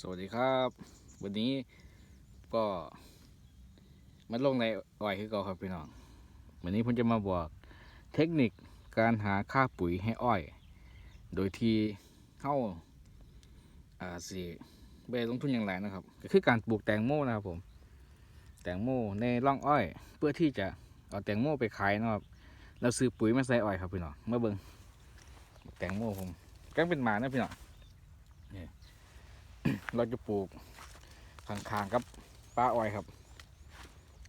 สวัสดีครับ วันนี้ก็มาลงในอ้อยคือเก่าครับพี่น้อง วันนี้ผมจะมาบอกเทคนิคการหาค่าปุ๋ยให้อ้อย โดยที่เข้าอ่าสิไปลงทุนอย่างไรนะครับ ก็คือการปลูกแตงโมนะครับผม แตงโมในร่องอ้อย เพื่อที่จะเอาแตงโมไปขายนะครับ เราซื้อปุ๋ยมาใส่อ้อยครับพี่น้องมาเบิ่งแตงโมผมก็เป็นหมานะพี่น้องเเราจะปลูกข้างๆกับป้าอ้อยครับ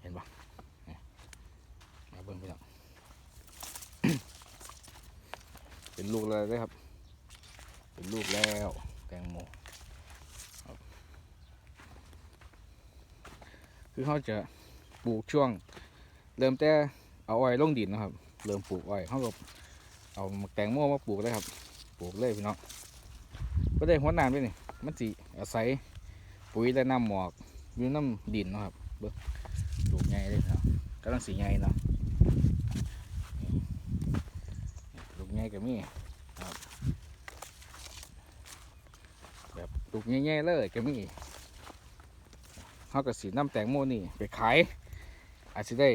เห็นปะมาเบิ่งพี่น้องเป็นลูกเลยเด้ครับ เป็นลูกแล้วแตงโมค,คือเขาจะปลูกช่วง เริ่มแต่เอาอ้อยลงดินนะครับ เริ่มปลูกอ้อยเขาก็เอาแตงโมมาปลูกเลยครับ ปลูกเลยพี่น้องก็ได้หัวหนามด้วยนี่ มันสิอาศัยปุ๋ยและน้ำหมอกอยู่น้ำดินนะครับเบิ่งลูกใหญ่เลยเนาะกำลังสีใหญ่เนาะหลูกใหญ่ก็มีครับแบบลูกใหญ่ๆเลยก็มีเขาก็สีน้ำแตงโมนี่ไปขายอาจจะได้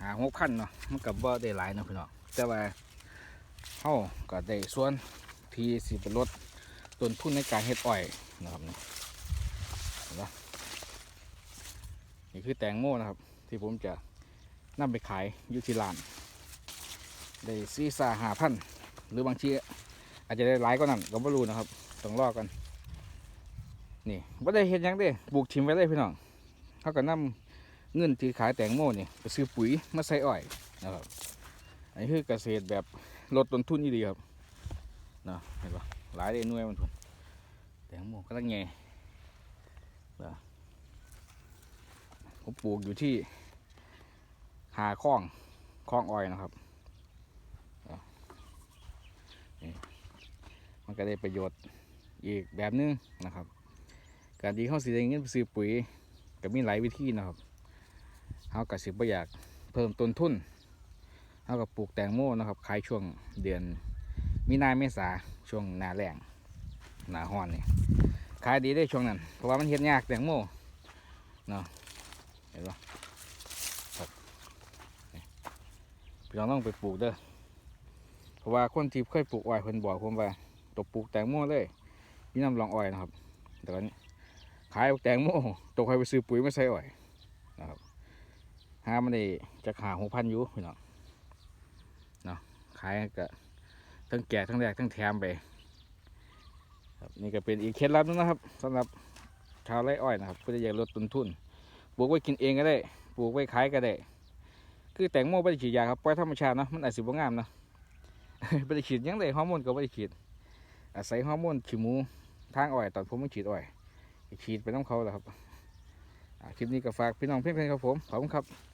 หาหกพันเนาะมันกับว่าได้หลายเนาะพี่น้องแต่ว่าเขาก็ได้ส่วนที่สิเป็นลด ต้นทุนในการเฮ็ดอ้อยนะครับนี่เห็นปะนี่คือแตงโมนะครับ ที่ผมจะนำไปขายอยู่ที่ร้านได้ซีซ่าหาพันหรือบางทีอาจจะได้หลายก็นั่นก็ไม่รู้นะครับต้องรอกันนี่ว่าได้เห็นยังเด้ปลูกทิมไว้เลยพี่น้องเขาก็นำเงินที่ขายแตงโมนี่ไปซื้อปุ๋ยมาใส่อ้อยนะครับอันนี้คือเกษตรแบบลดต้นทุนอีดีครับนะเห็นปะ หลายเลยหน่วยมันพุ่นแตงโมก็ตั้งไงผมปลูกอยู่ที่หาคลองคลองอ้อยนะครับนี่มันก็ได้ประโยชน์อีกแบบนึงนะครับ การที่เขาสิได้เงินซื้อปุ๋ยก็มีหลายวิธีนะครับเขาก็สิบ่อยากเพิ่มต้นทุนเขาก็ปลูกแตงโมนะครับขายช่วงเดือน มีนาเมษาช่วงหนาแรงหนาห้อนนี่ขายดีได้ช่วงนั้น เพราะว่ามันเห็ดยากแตงโมเนาะเห็นปะครับพี่น้องต้องไปปลูกเด้อเพราะว่าคนที่เคยปลูกอ้อยเพิ่นบอกผมว่าตกปลูกแตงโมเลยพี่น้ำลองอ้อยนะครับแต่ตอนขายแตงโมตกใครไปซื้อปุ๋ยไมาใส่อ้อยนะครับหามันได้จะขาหกพันยูพี่น้องเนาะขายก็ ทั้งแก่ทั้งแรกทั้งแถมไปครับนี่ก็เป็นอีกเคล็ดลับนึงนะครับสำหรับชาวไร่อ้อยนะครับเพื่อจะอยากลดต้นทุนปลูกไว้กินเองก็ได้ปลูกไว้ขายก็ได้ คือแตงโมไม่ได้ฉีดยาครับปล่อยธรรมชาตินะมันอาจสิบ่งามนะไม่ได้ฉีดยังเลยฮอร์โมนก็ไม่ได้ฉีดอาศัยฮอร์โมนขี้หมูทางอ้อยตอนผมไม่ฉีดอ้อยฉีดไปน้ำเขาแหละครับคลิปนี้ก็ฝากพี่น้องเพื่อนๆครับผมขอบคุณครับ